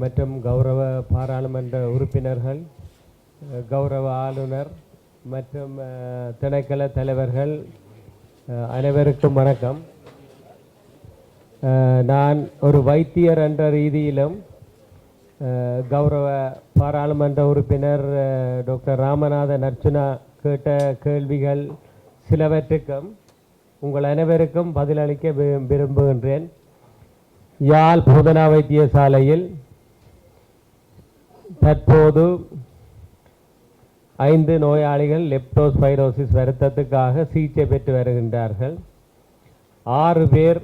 மற்றும் கௌரவ பாராளுமன்ற உறுப்பினர்கள் கௌரவ ஆளுநர் மற்றும் திணைக்கள தலைவர்கள் அனைவருக்கும் வணக்கம். நான் ஒரு வைத்தியர் என்ற ரீதியிலும் கௌரவ பாராளுமன்ற உறுப்பினர் டாக்டர் ராமநாதன் அர்ச்சுனா கேட்ட கேள்விகள் சிலவற்றுக்கும் உங்கள் அனைவருக்கும் பதிலளிக்க விரும்புகின்றேன். யாழ் போதனா வைத்தியசாலையில் தற்போது ஐந்து நோயாளிகள் லெப்டோஸ்பைரோசிஸ் வருத்தத்துக்காக சிகிச்சை பெற்று வருகின்றார்கள். ஆறு பேர்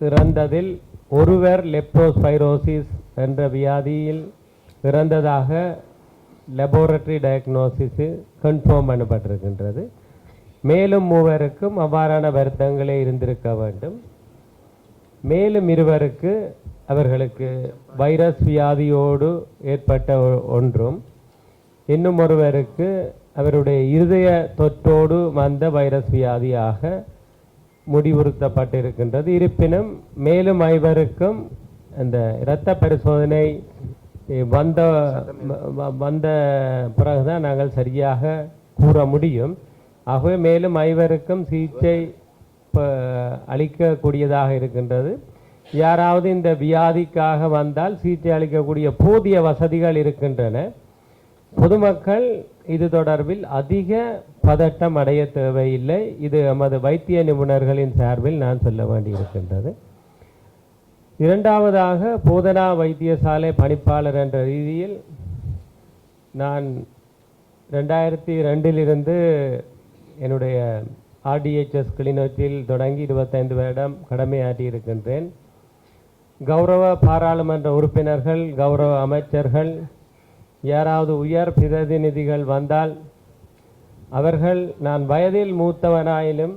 இறந்ததில் ஒருவர் லெப்டோஸ்பைரோசிஸ் என்ற வியாதியில் இறந்ததாக லெபோரட்டரி டயக்னோசிஸ் கன்ஃபார்ம் பண்ணப்பட்டிருக்கின்றது. மேலும் மூவருக்கும் அவ்வாறான வருத்தங்களே இருந்திருக்க வேண்டும். மேலும் இருவருக்கு அவர்களுக்கு வைரஸ் வியாதியோடு ஏற்பட்ட ஒன்றும். இன்னும் ஒருவருக்கு அவருடைய இருதய தொற்றோடு வந்த வைரஸ் வியாதியாக முடிவுறுத்தப்பட்டிருக்கின்றது. இருப்பினும் மேலும் ஐவருக்கும் அந்த இரத்த பரிசோதனை வந்த வந்த பிறகுதான் நாங்கள் சரியாக கூற முடியும். ஆகவே மேலும் ஐவருக்கும் சிகிச்சை ப- அளிக்கக்கூடியதாக இருக்கின்றது. யாராவது இந்த வியாதிக்காக வந்தால் சிகிச்சை அளிக்கக்கூடிய போதிய வசதிகள் இருக்கின்றன. பொதுமக்கள் இது தொடர்பில் அதிக பதட்டம் அடைய தேவையில்லை. இது எமது வைத்திய நிபுணர்களின் சார்பில் நான் சொல்ல வேண்டியிருக்கின்றது. இரண்டாவதாக போதனா வைத்தியசாலை பணிப்பாளர் என்ற ரீதியில் நான் ரெண்டாயிரத்தி ரெண்டிலிருந்து என்னுடைய ஆர்டிஹெச்எஸ் கிளிநொச்சியில் தொடங்கி இருபத்தைந்து வருடம் கடமையாற்றி இருக்கின்றேன். கௌரவ பாராளுமன்ற உறுப்பினர்கள் கௌரவ அமைச்சர்கள் யாராவது உயர் பிரதிநிதிகள் வந்தால் அவர்கள் நான் வயதில் மூத்தவனாயிலும்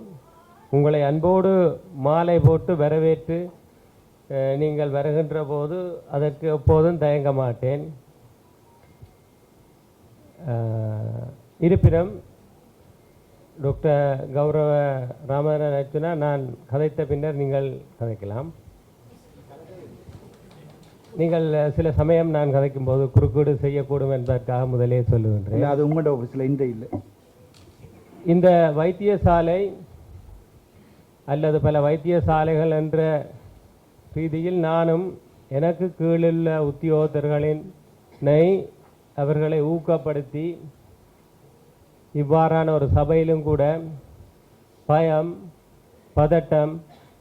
உங்களை அன்போடு மாலை போட்டு வரவேற்று நீங்கள் வருகின்ற போது அதற்கு எப்போதும் தயங்க மாட்டேன். இருப்பினும் டாக்டர் கௌரவ ராமநாதன் அர்ச்சுனா நான் கதைத்த பின்னர் நீங்கள் கதைக்கலாம். நீங்கள் சில சமயம் நான் கதைக்கும் போது குறுக்கீடு செய்யக்கூடும் என்பதற்காக முதலே சொல்லுகின்றேன். அது உங்களோட ஆஃபீஸில் இந்த இல்லை. இந்த வைத்தியசாலை அல்லது பல வைத்தியசாலைகள் என்ற ரீதியில் நானும் எனக்கு கீழுள்ள உத்தியோகத்தர்களினை அவர்களை ஊக்கப்படுத்தி இவ்வாறான ஒரு சபையிலும் கூட பயம் பதட்டம்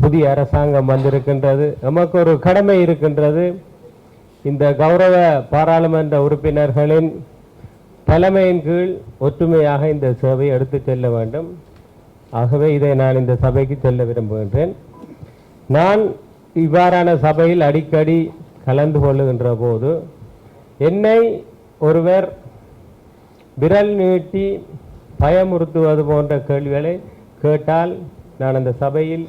புதிய அரசாங்கம் வந்திருக்கின்றது. நமக்கு ஒரு கடமை இருக்கின்றது. இந்த கௌரவ பாராளுமன்ற உறுப்பினர்களின் தலைமையின் கீழ் ஒற்றுமையாக இந்த சபையை எடுத்துச் செல்ல வேண்டும். ஆகவே இதை நான் இந்த சபைக்கு செல்ல விரும்புகின்றேன். நான் இவ்வாறான சபையில் அடிக்கடி கலந்து கொள்ளுகின்ற போது என்னை ஒருவர் விரல் நீட்டி பயமுறுத்துவது போன்ற கேள்விகளை கேட்டால் நான் அந்த சபையில்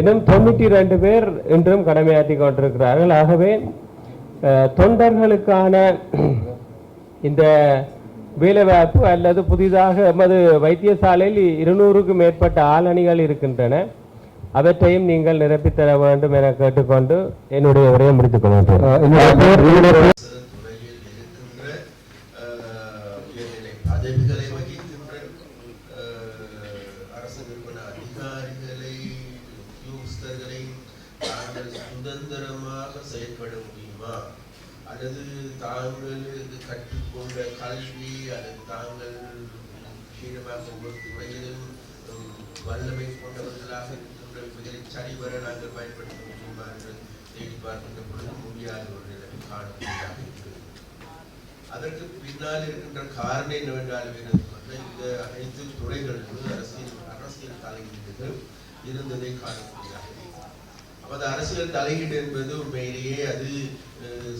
இன்னும் தொண்ணூற்றி ரெண்டு பேர் இன்றும் கடமையாற்றி கொண்டிருக்கிறார்கள். ஆகவே தொண்டர்களுக்கான இந்த வேலைவாய்ப்பு அல்லது புதிதாக எமது வைத்தியசாலையில் இருநூறுக்கும் மேற்பட்ட ஆளணிகள் இருக்கின்றன. அவற்றையும் நீங்கள் நிரப்பித் தர வேண்டும் என கேட்டுக்கொண்டு என்னுடைய உரையை முடித்துக் கொள்கின்றேன்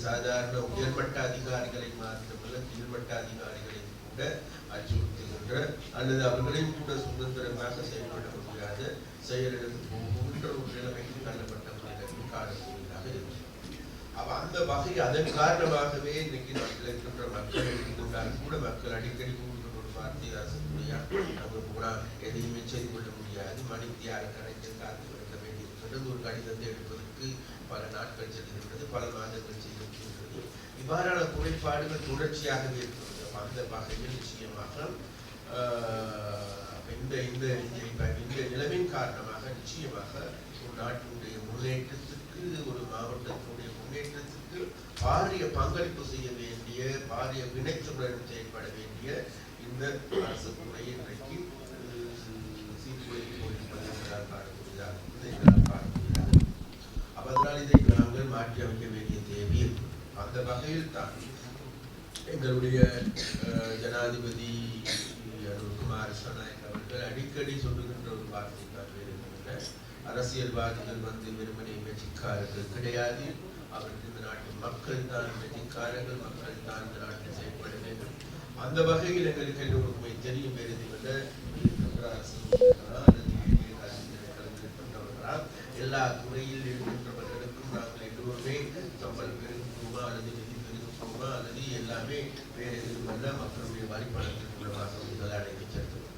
சாதாரண உயர்மட்ட அதிகாரிகளை மாத்திரமல்ல கீழ்மட்ட அதிகாரிகளை கூட அச்சுறுத்துகின்ற அல்லது அவர்களையும் கூட சுதந்திரமாக செயல்பட முடியாத செயலிழந்து போகின்ற ஒரு நிலைமைக்கு தள்ளப்பட்ட ஒரு காணக்கூடியதாக இருக்கிறது அப்ப அந்த வகை அதன் காரணமாகவே இன்னைக்கு நாட்டில் இருக்கின்ற மக்கள் இருக்கின்றால் கூட மக்கள் அடிக்கடி கூறுகிற ஒரு வார்த்தை அரசுடைய நம்ம போனா எதையுமே செய்து கொள்ள முடியாது. மணி மணித்தியால கணக்கில் காத்து கொடுக்க வேண்டியிருக்கின்றது ஒரு கடிதத்தை எடுப்பதற்கு பல நாட்கள் செல்கின்றது பல மாதங்கள் செல்கின்றது இவ்வாறான குறைபாடுகள் தொடர்ச்சியாகவே இருக்கிறது அந்த வகையில் நிச்சயமாக ஆஹ், இந்த இந்த இந்த நிலவின் காரணமாக நிச்சயமாக ஒரு நாட்டினுடைய முன்னேற்றத்துக்கு ஒரு மாவட்டத்தினுடைய முன்னேற்றத்துக்கு பாரிய பங்களிப்பு செய்ய வேண்டிய பாரிய வினைத்துடன் செயல்பட வேண்டிய இந்த அரசு துறை இன்றைக்கு அப்ப அதனால் நாங்கள் மாற்றி அமைக்க வேண்டிய தேவை அந்த வகையில் தான். எங்களுடைய ஜனாதிபதி அருண்குமார் சனாயக் அவர்கள் அடிக்கடி சொல்லுகின்ற ஒரு வார்த்தை தான் அரசியல்வாதிகள் வந்து வெறுமனை வெற்றிக்காரர்கள் கிடையாது. அவர்கள் இந்த நாட்டு மக்கள் தான் வெற்றிக்காரர்கள் மக்கள் தான் இந்த நாட்டில் செயல்பட வேண்டும். அந்த வகையில் எங்களுக்கு உண்மை தெரியும். வேறு எதுவுமில்லை இருக்கின்ற அரசியல்வாதிகளா அல்லது ஏழை அரசியல்வாதிகள் இருக்கின்றவர்களா எல்லா துறையில் இருக்கின்றவர்களுக்கும் நாங்கள் எல்லோருமே சம்பளம் பெருக்குமா அல்லது நிதி பெருக்குமா அல்லது எல்லாமே வேறு எதுவுமல்ல மக்களுடைய வரிப்பணத்தின் மூலமாக முதல் அடைந்து செல்கிறோம்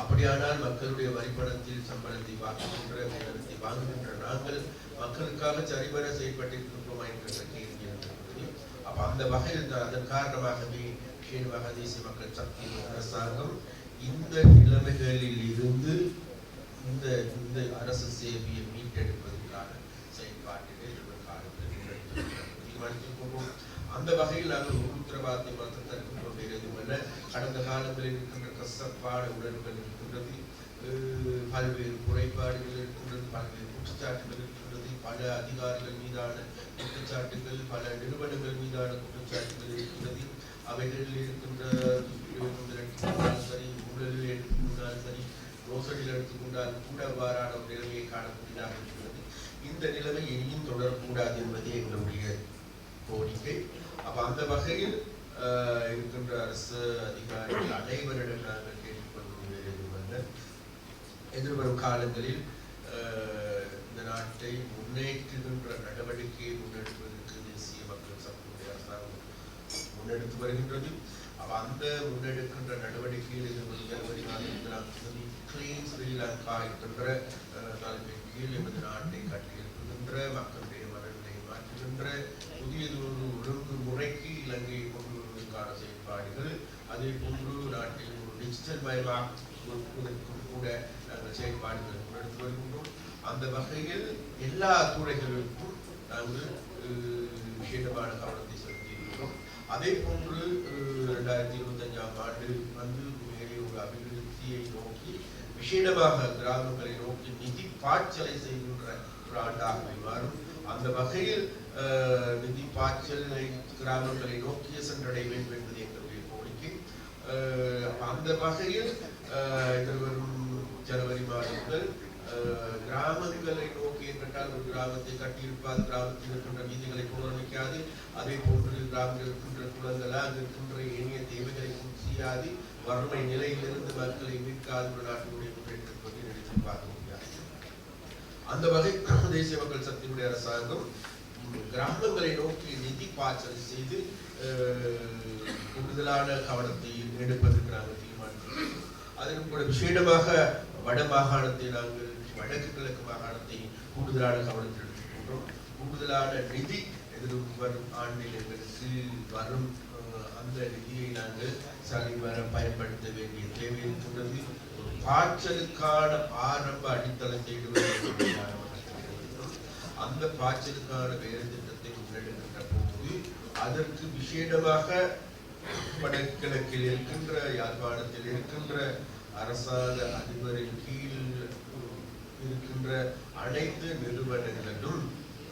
அப்படியானால் மக்களுடைய வரிப்பணத்தில் சம்பளத்தை வாங்குகின்ற வேதனத்தை வாங்குகின்ற நாங்கள் மக்களுக்காக சரிவர செயல்பட்டிருக்கின்றோமா என்ற கேள்வி இருக்கிறது அப்ப அந்த வகையில் தான் அதன் காரணமாகவே கீழ்வக தேசிய மக்கள் சக்தி அரசாங்கம் இந்த நிலைமைகளில் இருந்து இந்த இந்த அரசு சேவையை மீட்டெடுப்பதற்கான செயல்பாட்டிலே இந்த காலத்தில் அந்த வகையில் நாங்கள் ஒரு உத்தரவாதத்தை மாற்றம் தருகின்றோம் வேறு எதுவுமல்ல. கடந்த காலங்களில் இருக்கின்ற கஷ்டப்பாடு உடல்கள் இருக்கின்றது. பல்வேறு குறைபாடுகள் இருக்கின்றது. பல்வேறு குற்றச்சாட்டுகள் இருக்கின்றது. பல அதிகாரிகள் மீதான குற்றச்சாட்டுகள் பல நிறுவனங்கள் மீதான குற்றச்சாட்டுகள் இருக்கின்றது அவைகளில் இருக்கின்ற எடுத்துக்கொண்டாலும் சரி ஊழலில் எடுத்துக்கொண்டாலும் சரி மோசடியில் எடுத்துக்கொண்டாலும் கூட அவ்வாறான ஒரு நிலையை காணக்கூடியதாக இருக்கிறது. இந்த நிலைமை இனியும் தொடரக்கூடாது என்பதே எங்களுடைய கோரிக்கை. அப்ப அந்த வகையில் ஆஹ், இருக்கின்ற அரசு அதிகாரிகள் அனைவரிடம் நாங்கள் கேட்டுக்கொள்வது எதிர்வரும் காலங்களில் ஆஹ், நாட்டை முன்னேற்றுகின்ற நடவடிக்கையை முன்னெடுப்பதற்கு தேசிய மக்கள் சக்தியுடைய அரசாங்கம் முன்னெடுத்து வருகின்றது. அந்த முன்னெடுக்கின்ற நடவடிக்கையில் எதிர்வரும் ஜனவரி மாதத்தில் நாம் கிளீன் ஸ்ரீலங்கா என்கின்ற தலைமையில் எமது நாட்டை கட்டியிருக்கின்ற மக்களுடைய மனநிலையை மாற்றுகின்ற புதியதொரு ஒழுங்குமுறைக்கு இலங்கையை கொண்டு வருவதற்கான செயல்பாடுகள் அதே போன்று நாட்டில் ஒரு டிஜிட்டல் மயமாக்குவதற்கும் கூட நாங்கள் செயல்பாடுகளை முன்னெடுத்து வருகின்றோம். அந்த வகையில் எல்லா துறைகளுக்கும் நாங்கள் விஷேடமான விசேடமான கவனத்தை செலுத்தியிருக்கிறோம். அதே போன்று ரெண்டாயிரத்தி இருபத்தஞ்சாம் ஆண்டு வந்து மேலே ஒரு அபிவிருத்தியை நோக்கி விசேடமாக கிராமங்களை நோக்கி நிதி பாய்ச்சலை செய்கின்ற ஒரு ஆண்டாகவே மாறும். அந்த வகையில் நிதி பாய்ச்சலை கிராமங்களை நோக்கிய சென்றடைய வேண்டும் என்பது எங்களுடைய கோரிக்கை. அந்த வகையில் அஹ், எதிர்வரும் ஜனவரி மாதம் முதல் கிராமங்களை நோக்கி என்றால் ஒரு கிராமத்தை கட்டியிருப்பால் கிராமத்தில் இருக்கின்ற வீதிகளை புனரமைக்காது. அதே போன்று கிராமத்தில் இருக்கின்ற குளங்களா அங்கு இருக்கின்ற ஏனைய தேவைகளை செய்யாது. வறுமை நிலையிலிருந்து மக்களை மீட்காது ஒரு நாட்டினுடைய முன்னேற்றத்தை நினைத்து பார்க்க முடியாது. அந்த வகை தேசிய மக்கள் சக்தியுடைய அரசாங்கம் கிராமங்களை நோக்கி நிதி பாய்ச்சல் செய்து அஹ், கூடுதலான கவனத்தை எடுப்பதற்கு நாங்கள் தீர்மானித்திருக்கிறோம். அதிலும் கூட விசேடமாக வட மாகாணத்தை நாங்கள் வடக்கு கிழக்கு மாகாணத்தை கூடுதலான கவனத்தில் எடுத்துக்கொண்டோம். கூடுதலான நிதி எதிரும் வரும் ஆண்டில் எங்களுக்கு வரும். அந்த நிதியை நாங்கள் சரிவர பயன்படுத்த வேண்டிய தேவை இருக்கின்றது ஒரு பாய்ச்சலுக்கான ஆரம்ப அடித்தளத்தை அந்த பாய்ச்சலுக்கான வேறு திட்டத்தை முன்னெடுக்கின்ற போது அதற்கு விசேடமாக வடகிழக்கில் இருக்கின்ற யாழ்ப்பாணத்தில் இருக்கின்ற அரசாங்க அதிபரின் கீழ் இருக்கின்ற அனைத்து நிறுவனங்களும்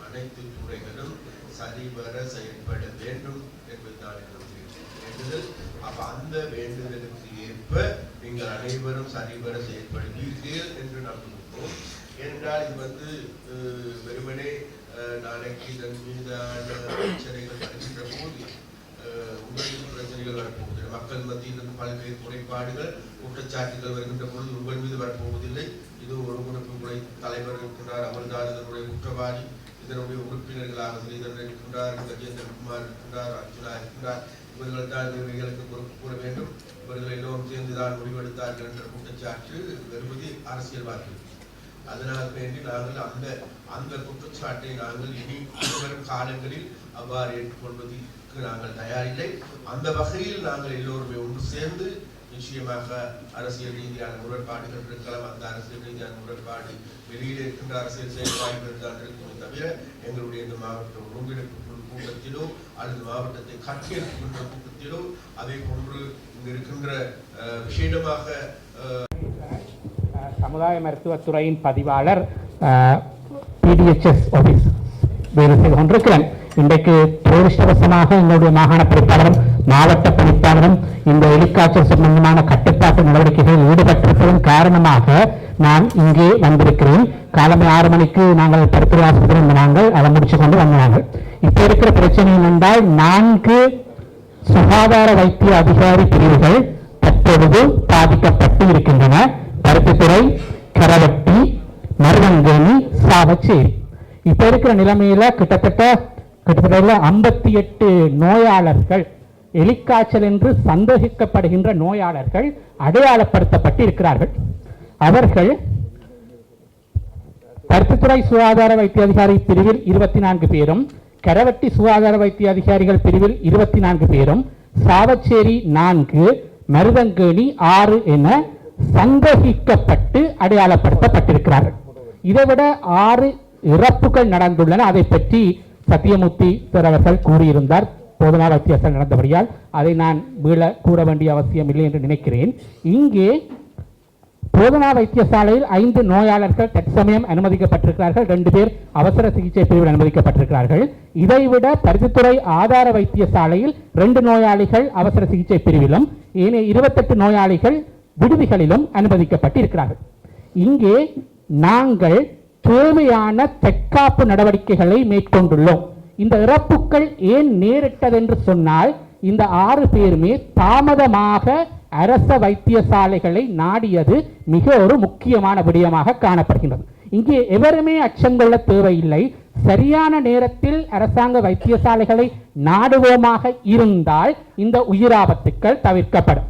அனைத்து துறைகளும் சரிவர செயல்பட வேண்டும் என்பதுதான் என்னுடைய வேண்டுதல் அப்ப அந்த வேண்டுதலுக்கு ஏற்ப நீங்கள் அனைவரும் சரிவர செயல்படுவீர்கள் என்று நம்புகிறோம். ஏனென்றால் இது வந்து வெறுமனே நாளைக்கு இதன் மீதான பிரச்சனைகள் வருகின்ற போது உங்களுக்கு பிரச்சனைகள் வரப்போவதில்லை. மக்கள் மத்தியில் பல்வேறு குறைபாடுகள் குற்றச்சாட்டுகள் வருகின்ற பொழுது உங்கள் மீது வரப்போவதில்லை. இது ஒருங்கிணைப்பு முறை தலைவர் இருக்கின்றார் அமர்தார் இதனுடைய குற்றவாளி இதனுடைய உறுப்பினர்களாக ஸ்ரீதரன் இருக்கின்றார் கஜேந்திரகுமார் இருக்கின்றார் அர்ஜுனா இருக்கின்றார் இவர்கள் தான் இவைகளுக்கு பொறுப்பு கூற வேண்டும். இவர்கள் எல்லோரும் சேர்ந்துதான் முடிவெடுத்தார்கள் என்ற குற்றச்சாட்டு வெறுமதி அரசியல்வாதிகள். அதனால் வேண்டி நாங்கள் அந்த அந்த குற்றச்சாட்டை நாங்கள் இனி வரும் காலங்களில் அவ்வாறு ஏற்றுக்கொள்வதற்கு நாங்கள் தயாரில்லை. அந்த வகையில் நாங்கள் எல்லோருமே ஒன்று சேர்ந்து நிச்சயமாக அரசியல் ரீதியான முரண்பாடுகள் இருக்கலாம் அந்த அரசியல் ரீதியான முரண்பாடு வெளியில் இருக்கின்ற அரசியல் செயல்பாடுகள் தான் இருக்குமே தவிர எங்களுடைய இந்த மாவட்ட ஒருங்கிணைப்பு கூட்டத்திலோ அல்லது மாவட்டத்தை கட்டியெழுப்புகின்ற கூட்டத்திலோ அதே போன்று இங்கு இருக்கின்ற அஹ், அஹ், சமுதாய மருத்துவத்துறையின் பதிவாளர் பிடிஎச்எஸ் ஆஃபீஸ் வேலை செய்து கொண்டிருக்கிறேன். இன்றைக்கு துரதிருஷ்டவசமாக எங்களுடைய மாகாண பணிப்பாளரும் மாவட்ட பணிப்பாளரும் இந்த எலிக்காய்ச்சல் சம்பந்தமான கட்டுப்பாட்டு நடவடிக்கைகளில் ஈடுபட்டிருப்பதன் காரணமாக நான் இங்கே வந்திருக்கிறேன். காலமே ஆறு மணிக்கு நாங்கள் பருத்துறை ஆஸ்பத்திரி நாங்கள் அதை முடிச்சு கொண்டு வந்தாங்க இப்ப இருக்கிற பிரச்சனை என்னென்றால் நான்கு சுகாதார வைத்திய அதிகாரி பிரிவுகள் தற்பொழுது பாதிக்கப்பட்டு இருக்கின்றன. பருத்தித்துறை கரவட்டி மருதங்கேணி சாவச்சேரி. இப்ப இருக்கிற நிலைமையில கிட்டத்தட்ட கிட்டத்தட்ட ஐம்பத்தி எட்டு நோயாளர்கள் எலிக்காய்ச்சல் என்று சந்தேகிக்கப்படுகின்ற நோயாளர்கள் அடையாளப்படுத்தப்பட்டு இருக்கிறார்கள் அவர்கள் கருத்துத்துறை சுகாதார வைத்திய அதிகாரி பிரிவில் இருபத்தி நான்கு பேரும் கரவட்டி சுகாதார வைத்திய அதிகாரிகள் பிரிவில் இருபத்தி நான்கு பேரும் சாவச்சேரி நான்கு மருதங்கேணி ஆறு என சந்தேகிக்கப்பட்டு அடையாளப்படுத்தப்பட்டிருக்கிறார்கள். இதைவிட ஆறு இறப்புகள் நடந்துள்ளன. அதை பற்றி சத்தியமூர்த்தி சார் அவர்கள் கூறியிருந்தார். போதனா வித்தியாசம் நடந்தபடியால் அதை நான் மீள கூற வேண்டிய அவசியம் இல்லை என்று நினைக்கிறேன். இங்கே போதனா வைத்தியசாலையில் ஐந்து நோயாளர்கள் தற்சமயம் அனுமதிக்கப்பட்டிருக்கிறார்கள். ரெண்டு பேர் அவசர சிகிச்சை பிரிவில் அனுமதிக்கப்பட்டிருக்கிறார்கள். இதைவிட பரிசுத்துறை ஆதார வைத்தியசாலையில் ரெண்டு நோயாளிகள் அவசர சிகிச்சை பிரிவிலும் ஏனைய இருபத்தெட்டு நோயாளிகள் விடுதிகளிலும் அனுமதிக்கப்பட்டிருக்கிறார்கள். இங்கே நாங்கள் தேவையான தற்காப்பு நடவடிக்கைகளை மேற்கொண்டுள்ளோம். இந்த இறப்புகள் ஏன் நேரிட்டதென்று சொன்னால் இந்த ஆறு பேருமே தாமதமாக அரச வைத்தியசாலைகளை நாடியது மிக ஒரு முக்கியமான விடயமாக காணப்படுகின்றது. இங்கே எவருமே அச்சம் கொள்ள தேவையில்லை. சரியான நேரத்தில் அரசாங்க வைத்தியசாலைகளை நாடுவோமாக இருந்தால் இந்த உயிராபத்துக்கள் தவிர்க்கப்படும்.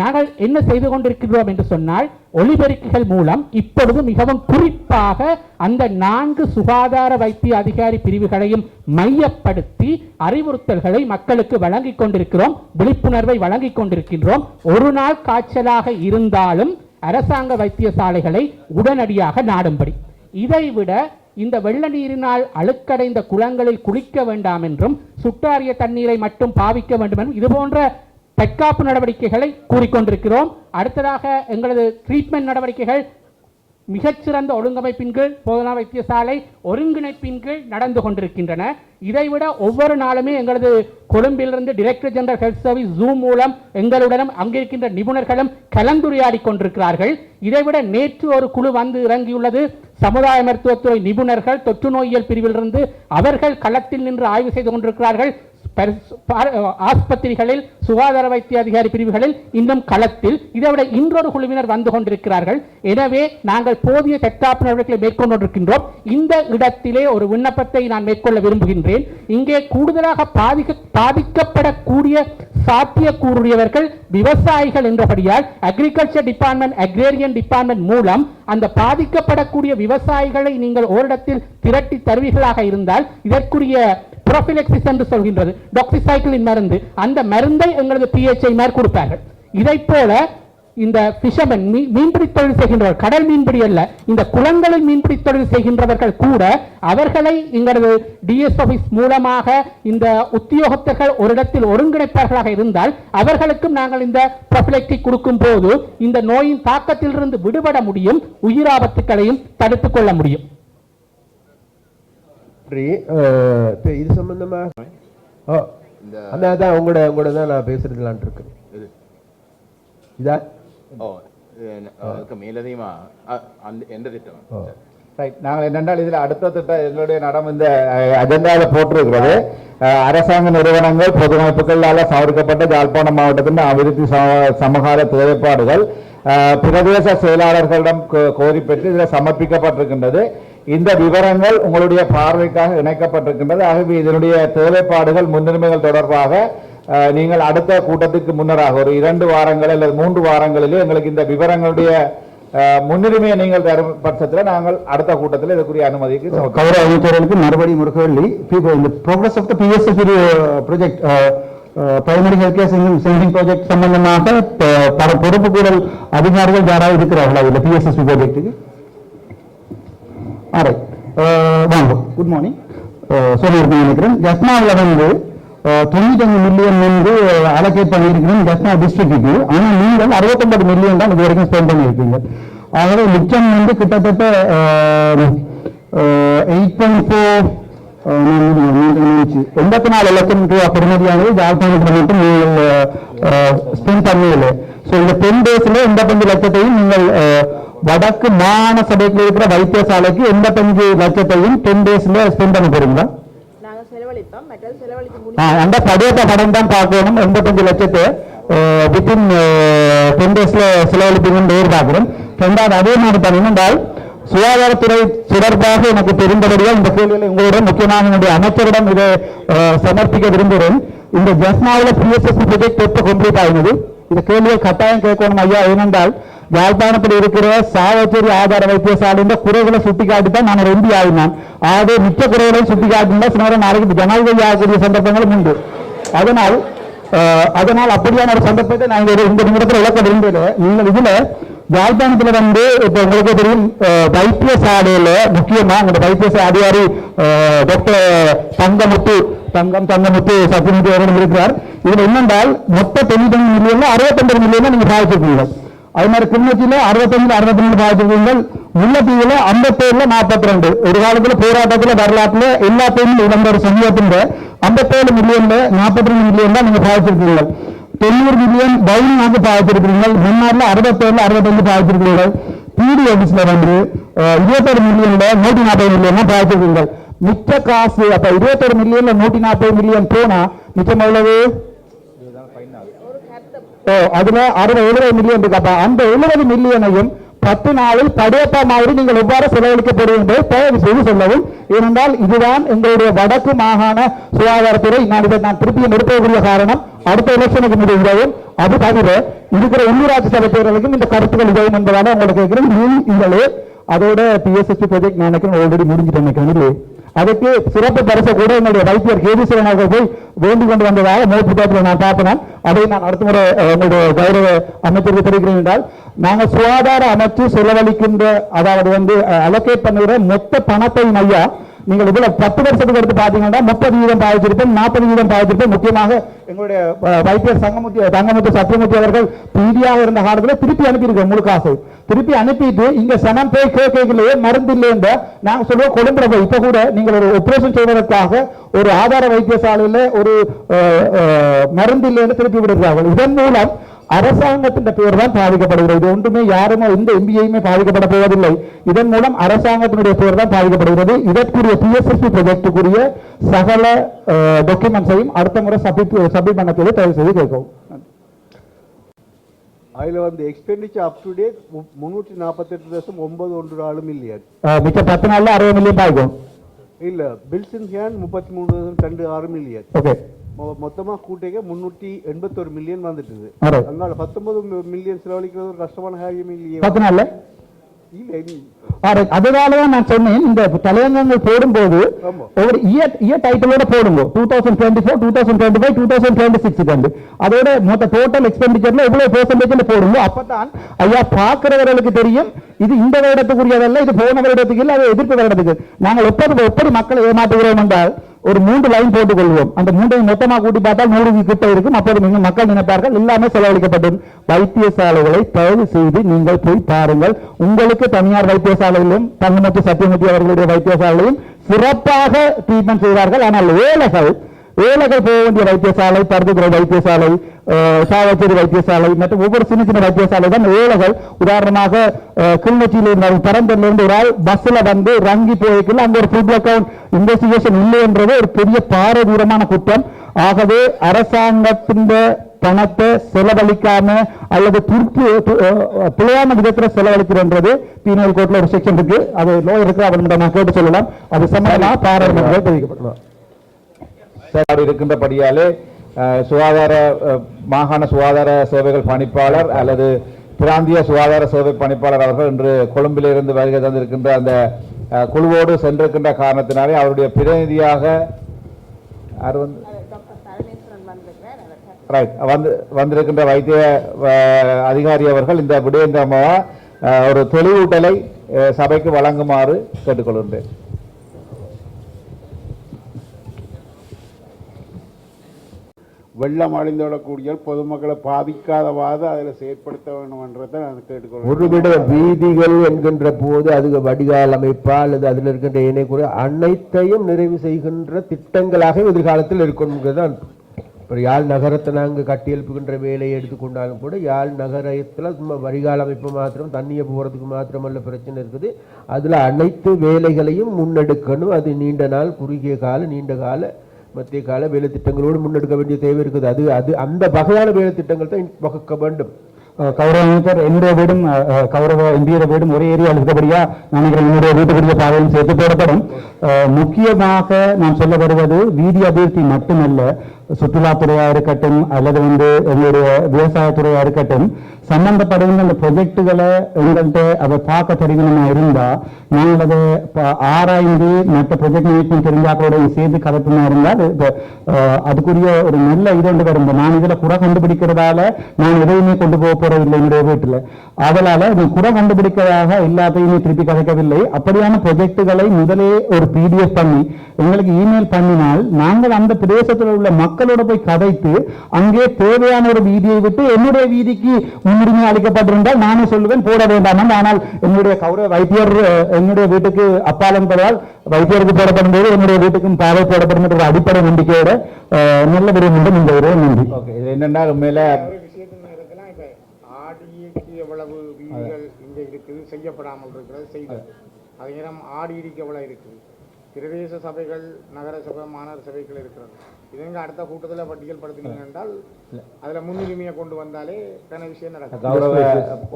நாங்கள் என்ன செய்து கொண்டிருக்கிறோம் என்று சொன்னால் ஒளிபெருக்கிகள் மூலம் இப்பொழுது மிகவும் குறிப்பாக அந்த நான்கு சுகாதார வைத்திய அதிகாரி பிரிவுகளையும் மையப்படுத்தி அறிவுறுத்தல்களை மக்களுக்கு வழங்கிக் கொண்டிருக்கிறோம் விழிப்புணர்வை வழங்கிக் கொண்டிருக்கின்றோம். ஒரு நாள் காய்ச்சலாக இருந்தாலும் அரசாங்க வைத்தியசாலைகளை உடனடியாக நாடும்படி. இதைவிட இந்த வெள்ள நீரினால் அழுக்கடைந்த குளங்களில் குளிக்க வேண்டாம் என்றும் சுட்டாரிய தண்ணீரை மட்டும் பாவிக்க வேண்டும் என்றும் இது போன்ற தற்காப்பு நடவடிக்கைகளை கூறிக்கொண்டிருக்கிறோம். அடுத்ததாக எங்களது ட்ரீட்மெண்ட் நடவடிக்கைகள் மிகச்சிறந்த ஒழுங்கமைப்பின் கீழ் போதனா வைத்தியசாலை ஒருங்கிணைப்பின் கீழ் நடந்து கொண்டிருக்கின்றன. இதைவிட ஒவ்வொரு நாளுமே எங்களது கொழும்பிலிருந்து director general health service zoom மூலம் எங்களுடனும் அங்கிருக்கின்ற நிபுணர்களும் கலந்துரையாடி கொண்டிருக்கிறார்கள். இதைவிட நேற்று ஒரு குழு வந்து இறங்கியுள்ளது. சமுதாய மருத்துவத்துறை நிபுணர்கள் தொற்று நோயியல் பிரிவிலிருந்து அவர்கள் களத்தில் நின்று ஆய்வு செய்து கொண்டிருக்கிறார்கள். ஆஸ்பத்திரிகளில் சுகாதார வைத்திய அதிகாரி பிரிவுகளில் இன்னும் களத்தில் இதைவிட இன்றொரு குழுவினர் வந்து கொண்டிருக்கிறார்கள். எனவே நாங்கள் போதிய தற்காப்பு நடவடிக்கைகளை மேற்கொண்டு இந்த இடத்திலே ஒரு விண்ணப்பத்தை நான் மேற்கொள்ள விரும்புகின்றேன். இங்கே கூடுதலாக பாதிக்க பாதிக்கப்படக்கூடிய சாத்தியக்கூறுடையவர்கள் விவசாயிகள் என்றபடியால் அக்ரிகல்ச்சர் டிபார்ட்மெண்ட் அக்ரேரியன் டிபார்ட்மெண்ட் மூலம் அந்த பாதிக்கப்படக்கூடிய விவசாயிகளை நீங்கள் ஓரிடத்தில் திரட்டி தருவீர்களாக இருந்தால் இதற்குரிய ப்ரோபிலெக்சிஸ் என்று சொல்கின்றது. டாக்ஸிசைக்கிளின் மருந்து. அந்த மருந்தை எங்களது பிஹெச்ஐ மேற் கொடுப்பார்கள். இதை போல இந்த ஃபிஷர்மேன் மீன்பிடி தொழில் செய்கின்றவர் கடல் மீன்பிடி அல்ல இந்த குளங்களில் மீன்பிடி தொழில் செய்கின்றவர்கள் கூட அவர்களை எங்களது டிஎஸ் ஆஃபீஸ் மூலமாக இந்த உத்தியோகத்தர்கள் ஒரு இடத்தில் ஒருங்கிணைப்பார்களாக இருந்தால் அவர்களுக்கும் நாங்கள் இந்த ப்ரொபிலெக்டி கொடுக்கும் போது இந்த நோயின் தாக்கத்திலிருந்து விடுபட முடியும் உயிராபத்துக்களையும் தடுத்துக் கொள்ள முடியும். நன்றி இது சம்பந்தமாக ஓ அந்த அதான் உங்களோட உங்களோட தான் நான் பேசுறதுலான் இருக்கு இது. இதா? ஓ மேலதிகமா அந்த எந்த திட்டம்? ஓ. ரைட் நாங்கள் என்னென்றால் இதில் அடுத்த திட்டம் எங்களுடைய நடம் இந்த அஜெண்டாவில் போட்டிருக்கிறது. அரசாங்க நிறுவனங்கள் பொதுமைப்புகளால் சமர்க்கப்பட்ட யாழ்ப்பாணம் மாவட்டத்தின் அபிவிருத்தி சம- சமகால தேவைப்பாடுகள் பிரதேச செயலாளர்களிடம் கோ- கோரி பெற்று இதில் சமர்ப்பிக்கப்பட்டிருக்கின்றது. இந்த விவரங்கள் உங்களுடைய பார்வைக்காக இணைக்கப்பட்டிருக்கின்றது. ஆகவே இதனுடைய தேவைப்பாடுகள் முன்னுரிமைகள் தொடர்பாக நீங்கள் அடுத்த கூட்டத்துக்கு முன்னராக ஒரு இரண்டு வாரங்கள் அல்லது மூன்று வாரங்களிலே எங்களுக்கு இந்த விவரங்களுடைய முன்னுரிமையை நீங்கள் தரும் பட்சத்தில் நாங்கள் அடுத்த கூட்டத்தில் இதுக்குரிய அனுமதிக்கு. கௌரவ அமைச்சர்களுக்கு மறுபடியும் முருகவள்ளி இந்த progress of the PSS project primary health care saving project சம்பந்தமாக பல பொறுப்புக்கூடல் அதிகாரிகள் யாராவது இருக்கிறார்களா? இந்த பிஎஸ்எஸ் ப்ராஜெக்ட்டுக்கு வாங்க. குட் மார்னிங் சொல்லியிருக்கேன் நினைக்கிறேன். ஜஸ்னாவில் வந்து அஹ், தொண்ணூத்தஞ்சு மில்லியன் வந்து அலோகேட் பண்ணியிருக்கிறேன் ஜஸ்னா டிஸ்ட்ரிக்ட்டுக்கு ஆனால் நீங்கள் அறுபத்தொன்பது மில்லியன் தான் இது வரைக்கும் ஸ்பெண்ட் பண்ணியிருக்கீங்க. ஆகவே மிச்சம் வந்து கிட்டத்தட்ட எயிட் பாயிண்ட் ஃபோர் எண்பத்தி நாலு லட்சம் ரூபாய் பெறுமதியானது ஜாழ்ப்பாணத்தில் மட்டும் நீங்கள் ஸ்பெண்ட் பண்ணவில்லை ஸோ இந்த டென் டேஸ்ல எண்பத்தஞ்சு லட்சத்தையும் நீங்கள் வடக்கு மாகாண சபைக்கு இருக்கிற வைத்தியசாலைக்கு எண்பத்தஞ்சு லட்சத்தையும் டென் டேஸ்ல ஸ்பெண்ட் பண்ண போறீங்களா? அந்த படையத்த படம் தான் பார்க்கணும். எண்பத்தஞ்சு லட்சத்தை வித்தின் டென் டேஸ்ல செலவழிப்பீங்கன்னு எதிர்பார்க்கிறோம். ரெண்டாவது அதே மாதிரி பண்ணினால் சுகாதாரத்துறை தொடர்பாக எனக்கு தெரிந்தபடியால் இந்த கேள்வியில் உங்களிடம் முக்கியமாக என்னுடைய அமைச்சரிடம் இதை சமர்ப்பிக்க விரும்புகிறேன். இந்த ஜஸ்னாவில் பிஎஸ்எஸ்சி ப்ரொஜெக்ட் எப்போ கம்ப்ளீட் ஆகினது இந்த கேள்வியை கட்டாயம் கேட்கணும் ஐயா. ஏனென்றால் யாழ்ப்பாணத்தில் இருக்கிற சாவச்சேரி ஆதார வைத்தியசாலையின் குறைகளை சுட்டிக்காட்டி தான் நான் ரெண்டு ஆகினான். ஆகவே மிச்ச குறைகளை சுட்டிக்காட்டினா சில நேரம் நாளைக்கு ஜனாதிபதி ஆகக்கூடிய சந்தர்ப்பங்களும் உண்டு. அதனால் அதனால் அப்படியான ஒரு சந்தர்ப்பத்தை நான் இந்த இந்த நிமிடத்தில் இழக்க விரும்பல நீங்கள் இதுல யாழ்ப்பாணத்தில் வந்து இப்போ உங்களுக்கு தெரியும் வைத்தியசாலையில் முக்கியமாக அந்த வைத்தியசாலை அதிகாரி டாக்டர் தங்கமுத்து தங்கம் தங்கமுத்து சத்தியமுத்து அவர்களும் இருக்கிறார். இதில் என்னென்றால் மொத்த தொண்ணூத்தி மில்லியன்ல அறுபத்தொன்பது மில்லியன் நீங்க சாதிச்சிருக்கீங்க. அது மாதிரி கிளிநொச்சியில அறுபத்தஞ்சுல அறுபத்தி ரெண்டு பாதிச்சிருக்கீங்க முல்லைத்தீவுல ஐம்பத்தேழுல நாற்பத்தி ரெண்டு ஒரு காலத்துல போராட்டத்துல வரலாற்றுல எல்லாத்தையும் இழந்த ஒரு சமூகத்தின் ஐம்பத்தேழு மில்லியன்ல நாற்பத்தி ரெண்டு மில்லியன் தான் நீங்க பாதிச்சிருக்கீங்க. தொண்ணூறு மில்லியன் பவுன் வந்து பாதிச்சிருக்கிறீங்க முன்னாடில அறுபத்தேழுல அறுபத்தஞ்சு பாதிச்சிருக்கிறீர்கள் பிடி ஆபீஸ்ல வந்து அஹ், இருபத்தொரு மில்லியன்ல நூத்தி நாற்பது மில்லியன் தான் பாதிச்சிருக்கீங்க. மிச்ச காசு அப்ப இருபத்தொரு மில்லியன்ல நூத்தி நாற்பது மில்லியன் போனா மிச்சம் எவ்வளவு? அதுல அறுபது எழுபது மில்லியன் இருக்கு. அப்ப அந்த எழுபது மில்லியனையும் பத்து நாளில் படையப்பா மாதிரி நீங்கள் எவ்வாறு செலவழிக்கப்படுவது என்பதை தயவு செய்து சொல்லவும். ஏனென்றால் இதுதான் எங்களுடைய வடக்கு மாகாண சுகாதாரத்துறை. நான் இதை நான் திருப்பியும் எடுக்கக்கூடிய காரணம். அடுத்த எலெக்ஷனுக்கு முடிவுகிறதும் அது தவிர இருக்கிற உள்ளூராட்சி சபை தேர்தலுக்கும் இந்த கருத்துக்கள் உதவும் என்பதால உங்களுக்கு கேட்கிறேன். நீங்களே அதோட பிஎஸ்எஸ்சி ப்ராஜெக்ட் நான் நினைக்கிறேன் ஆல்ரெடி முடிஞ்சிட்டு நினைக்கிறேன். இல்லையே? அதுக்கு சிறப்பு பரிசு கூட என்னுடைய வைத்தியர் கேதீஸ்வரன் அவர்கள் போய் வேண்டிக் கொண்டு வந்ததாக நோட் நான் பார்த்தேன் அதை நான் அடுத்த முறை அஹ், உங்களுடைய கௌரவ அமைச்சருக்கு தெரிவிக்கிறேன் என்றால் நாங்கள் சுகாதார அமைச்சு செலவழிக்கின்ற அதாவது வந்து அலோகேட் பண்ணுகிற மொத்த பணத்தை மையா நீங்கள் இதுல பத்து வருஷத்துக்கு எடுத்து பாத்தீங்கன்னா முப்பது வீதம் பாதிச்சிருப்போம் நாற்பது வீதம் பாதிச்சிருப்போம் முக்கியமாக எங்களுடைய வைத்தியர் சங்கமுத்தி தங்கமுத்து சத்தியமூர்த்தி அவர்கள் பீடியாக இருந்த காலத்துல திருப்பி அனுப்பியிருக்கோம் முழு காசு. திருப்பி அனுப்பிட்டு இங்க சனம் போய் கேட்கலையே மருந்து இல்லைன்ற நாங்க சொல்லுவோம் கொழும்புல போய். இப்ப கூட நீங்கள் ஒரு ஆபரேஷன் செய்வதற்காக ஒரு ஆதார வைத்தியசாலையில ஒரு மருந்து இல்லைன்னு திருப்பி விடுகிறார்கள். இதன் மூலம் அரசாங்கத்தின் பெயர் தான் பாதிக்கப்படுகிறது இது ஒன்றுமே யாருமே எந்த எம்பிஐயுமே பாதிக்கப்பட போவதில்லை. இதன் மூலம் அரசாங்கத்தினுடைய பெயர் தான் பாதிக்கப்படுகிறது இதற்குரிய பிஎஸ்எஸ்பி ப்ரொஜெக்டுக்குரிய சகல டாக்குமெண்ட்ஸையும் அடுத்த முறை சப்மிட் சப்மிட் பண்ண சொல்லி தயவு செய்து கேட்கவும். அதில் வந்து எக்ஸ்பெண்டிச்சர் அப் டு டேட் முந்நூற்றி நாற்பத்தெட்டு தசம் ஒன்பது ஒன்று நாலு மில்லியன் மிச்ச பத்து நாள்ல அறுபது மில்லியன் பாதிக்கும் இல்லை பில்ஸ் இன் ஹேண்ட் முப்பத்தி மூணு ரெண்டு ஆறு மில்லியன் ஓகே மொத்தமாக கூட்டிக்க முன்னூற்றி எண்பத்தொரு மில்லியன் வந்துட்டுது Alright. அதனால பத்தொன்பது மில்லியன் செலவழிக்கிறது ஒரு கஷ்டமான காரியம் இல்லையே பத்து நாள்ல அதனாலதான் நான் சொன்னேன் இந்த தலையங்கங்கள் போடும்போது. ஒரு இயர் இயர் டைட்டிலோட போடுங்க two thousand twenty four two thousand twenty five two thousand twenty six அதோட மொத்த டோட்டல் எக்ஸ்பெண்டிச்சர்ல எவ்வளவு பெர்சன்டேஜ் போடுங்க அப்பதான் ஐயா பாக்குறவர்களுக்கு தெரியும் இது இந்த வருடத்துக்குரியதல்ல இது போன வருடத்துக்கு இல்ல அது எதிர்ப்பு வருடத்துக்கு நாங்கள் எப்படி எப்படி மக்களை ஏமாற்றுகிறோம் என்றால் ஒரு மூன்று லைன் போட்டுக் கொள்வோம் அந்த மூன்றையும் மொத்தமாக கூட்டி பார்த்தால் நூறு கிட்ட இருக்கும். அப்போது நீங்கள் மக்கள் நினைப்பார்கள் எல்லாமே செலவழிக்கப்படும். வைத்தியசாலைகளை தயவு செய்து நீங்கள் போய் பாருங்கள். உங்களுக்கு தனியார் வைத்தியசாலையிலும் தங்கமத்து சத்தியமூர்த்தி அவர்களுடைய வைத்தியசாலையிலும் சிறப்பாக ட்ரீட்மெண்ட் செய்வார்கள். ஆனால் ஏழைகள் ஏழைகள் போக வேண்டிய வைத்தியசாலை பருத்துத்துறை வைத்தியசாலை சாவச்சேரி வைத்தியசாலை மற்றும் ஒவ்வொரு சின்ன சின்ன வைத்தியசாலை தான் ஏழைகள் உதாரணமாக அஹ், கிளிநொச்சியில் இருந்தால் பரந்தூர்ல இருந்து ஒரு ஆள் பஸ்ஸில் வந்து ரங்கி போயிருக்கல அங்கே ஒரு ஃபுட் அக்கவுண்ட் இன்வெஸ்டிகேஷன் இல்லை என்றது ஒரு பெரிய பாரதூரமான குற்றம். ஆகவே அரசாங்கத்தின் பணத்தை செலவழிக்காம அல்லது துருப்பு பிழையான விதத்தில் செலவழிக்கிறன்றது பீனல் கோர்ட்ல ஒரு செக்ஷன் இருக்கு. அது லோ இருக்கு அவர்கிட்ட நான் கேட்டு சொல்லலாம். அது சம்பந்தமா பாராளுமன்றத்தில் தெரிவிக்கப்படலாம் செயலாளர் இருக்கின்றபடியாலே சுகாதார மாகாண சுகாதார சேவைகள் பணிப்பாளர் அல்லது பிராந்திய சுகாதார சேவை பணிப்பாளர் அவர்கள் இன்று கொழும்பிலிருந்து வருகை தந்திருக்கின்ற அந்த குழுவோடு சென்றிருக்கின்ற காரணத்தினாலே அவருடைய பிரதிநிதியாக வந்து ரைட் வந்து வந்திருக்கின்ற வைத்திய அதிகாரி அவர்கள் இந்த விடயந்தமாக ஒரு தெளிவூட்டலை சபைக்கு வழங்குமாறு கேட்டுக்கொள்கின்றேன். வெள்ளம் அழிந்துவிடக்கூடிய பொதுமக்களை பாதிக்காதவாது அதில் செயற்படுத்த வேண்டும்ன்றதை நான் கேட்டுக்கொள்கிறேன். ஒருவிட வீதிகள் என்கின்ற போது அது வடிகால் அமைப்பா அல்லது அதில் இருக்கின்ற இணைக்குறை அனைத்தையும் நிறைவு செய்கின்ற திட்டங்களாக எதிர்காலத்தில் இருக்கணுங்கிறதான் இப்போ யாழ் நகரத்தை நாங்கள் கட்டியெழுப்புகின்ற வேலையை எடுத்துக்கொண்டாலும் கூட யாழ் நகரத்தில் சும்மா வடிகால் அமைப்பு மாத்திரம் தண்ணியை போகிறதுக்கு மாத்திரமல்ல பிரச்சனை இருக்குது. அதில் அனைத்து வேலைகளையும் முன்னெடுக்கணும். அது நீண்ட நாள் குறுகிய கால நீண்ட கால மத்திய கால வேலை திட்டங்களோடு முன்னெடுக்க வேண்டிய தேவை இருக்குது. அது அது அந்த வகையான வேலை திட்டங்கள் தான் வகுக்க வேண்டும். கௌரவ அமைச்சர் என்னுடைய வீடும் அஹ், கௌரவ இந்தியர வீடும் ஒரே ஏரியாவில் இருக்கபடியா நினைக்கிறேன் என்னுடைய வீட்டுக்குரிய பாதையும் சேர்த்து போடப்படும். முக்கியமாக நான் சொல்ல வருவது வீதி அபிவிருத்தி மட்டுமல்ல சுற்றுலாத்துறையா இருக்கட்டும் அல்லது வந்து எங்களுடைய விவசாயத்துறையா இருக்கட்டும் சம்பந்தப்படுகின்ற அந்த ப்ரொஜெக்டுகளை எங்கள்கிட்ட அதை பார்க்க தெரிவினமா இருந்தா நாங்கள் அதை ஆராய்ந்து மற்ற ப்ரொஜெக்ட் மேனேஜ்மெண்ட் தெரிஞ்சாக்களோட சேர்த்து கலப்புமா இருந்தால் அதுக்குரிய ஒரு நல்ல இது ஒன்று வரும். நான் இதுல குறை கண்டுபிடிக்கிறதால நான் எதையுமே கொண்டு போக போறதில்லை என்னுடைய வீட்டுல அதனால நீ குறை கண்டுபிடிக்கிறதாக எல்லாத்தையுமே திருப்பி கதைக்கவில்லை அப்படியான ப்ரொஜெக்டுகளை முதலே ஒரு பிடிஎஃப் பண்ணி எங்களுக்கு இமெயில் பண்ணினால் நாங்கள் அந்த பிரதேசத்தில் உள்ள மக்களோட போய் கதைத்து அங்கே தேவையான ஒரு வீதியை விட்டு என்னுடைய வீதிக்கு முன்னுரிமை அளிக்கப்பட்டிருந்தால் நானே சொல்லுவேன் போட வேண்டாம் ஆனால் என்னுடைய கௌரவ வைத்தியர் என்னுடைய வீட்டுக்கு அப்பால் என்பதால் வைத்தியருக்கு போடப்படும் போது என்னுடைய வீட்டுக்கும் பாதை போடப்படும் என்ற அடிப்படை நம்பிக்கையோட நல்ல விரும்பும் இந்த ஒரு நன்றி. ஓகே இது என்னன்னா உண்மையில எவ்வளவு வீதிகள் இங்க இருக்குது செய்யப்படாமல் இருக்கிறது செய்தது அதே நேரம் ஆடிக்கு எவ்வளவு இருக்குது? பிரதேச சபைகள் நகர சபை மாநகர சபைகள் இருக்கிறது. இதுங்க அடுத்த கூட்டத்தில் பட்டியல் படுத்தினீங்க என்றால் அதுல முன்னுரிமையை கொண்டு வந்தாலே தான விஷயம் நடக்கும். கௌரவ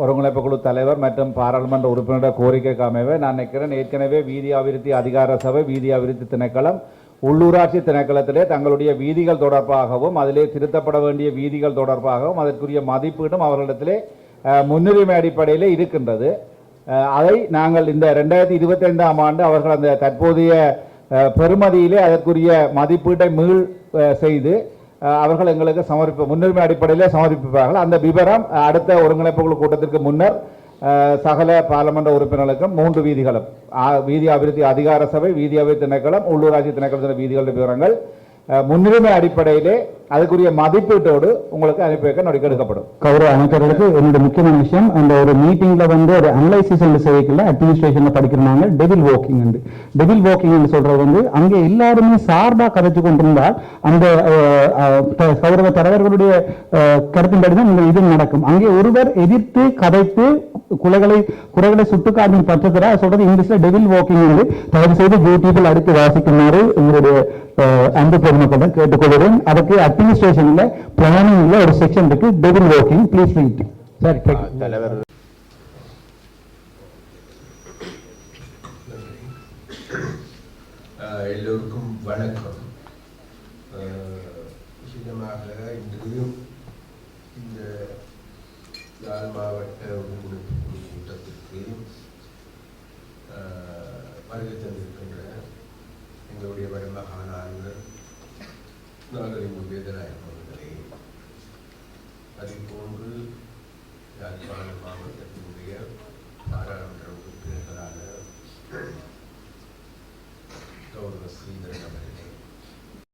ஒருங்கிணைப்பு குழு தலைவர் மற்றும் பாராளுமன்ற உறுப்பினர் கோரிக்கைக்கு அமைவே நான் நினைக்கிறேன் ஏற்கனவே வீதி அபிவிருத்தி அதிகார சபை வீதி அபிவிருத்தி திணைக்களம் உள்ளூராட்சி திணைக்களத்திலே தங்களுடைய வீதிகள் தொடர்பாகவும் அதிலே திருத்தப்பட வேண்டிய வீதிகள் தொடர்பாகவும் அதற்குரிய மதிப்பீடும் அவர்களிடத்திலே முன்னுரிமை அடிப்படையிலே இருக்கின்றது. அஹ், அதை நாங்கள் இந்த ரெண்டாயிரத்தி இருபத்தைந்தாம் ஆண்டு அவர்கள் அந்த தற்போதைய அஹ், பெறுமதியிலே அதற்குரிய மதிப்பீட்டை மீள் செய்து அவர்கள் எங்களுக்கு சமர்ப்ப முன்னுரிமை அடிப்படையில் சமர்ப்பிப்பார்கள். அந்த விவரம் அடுத்த ஒருங்கிணைப்பு குழு கூட்டத்திற்கு முன்னர் அஹ், சகல பாராளுமன்ற உறுப்பினர்களுக்கும் மூன்று வீதிகளும் வீதி அபிவிருத்தி அதிகார சபை வீதி அபிவிருத்தி திணைக்களம் உள்ளூராட்சி திணைக்களத்தின் வீதிகளின் விவரங்கள் முன்னுரிமை அடிப்படையிலே அதுக்குரிய மதிப்பீட்டோடு உங்களுக்கு அனுப்பி வைக்க நடவடிக்கை எடுக்கப்படும். கௌரவ அமைச்சர்களுக்கு என்னுடைய முக்கியமான விஷயம் அந்த ஒரு மீட்டிங்ல வந்து ஒரு அனலைசிஸ் என்று செய்யக்கல அட்மினிஸ்ட்ரேஷன்ல படிக்கிறாங்க டெவில் வாக்கிங் என்று. டெவில் வாக்கிங் என்று சொல்றது வந்து அங்கே எல்லாருமே சார்பா கதைச்சு கொண்டிருந்தால் அந்த கௌரவ தலைவர்களுடைய அஹ், கருத்தின்படி தான் இந்த இது நடக்கும். அங்கே ஒருவர் எதிர்த்து கதைத்து குலைகளை குறைகளை சுட்டுக்காட்டும் பட்சத்தில் சொல்றது இங்கிலீஷ்ல டெவில் வாக்கிங் என்று தயவு செய்து யூடியூபில் அடுத்து வாசிக்குமாறு உங்களுடைய அன்பு பொதுமக்களிடம் கேட்டுக்கொள்கிறேன். அதுக்கு அட்மினிஸ்ட்ரேஷன்ல பிளானிங்ல ஒரு செக்ஷன் இருக்கு devil walking please read sir தலைவர். எல்லோருக்கும் வணக்கம். விசேஷமாக இன்று இந்த யாழ் மாவட்ட ஒருங்கிணைப்பு குழு கூட்டத்திற்கு ஆஹ் வருகை தந்திருக்கின்ற எங்களுடைய வடமாகாண ஆளுநர் நாகரிக வேதநாயகம் அவர்களே அதே போன்று யாழ்ப்பாண மாவட்டத்தினுடைய பாராளுமன்ற உறுப்பினர்களான கௌரவ ஸ்ரீதரன் அவர்கள்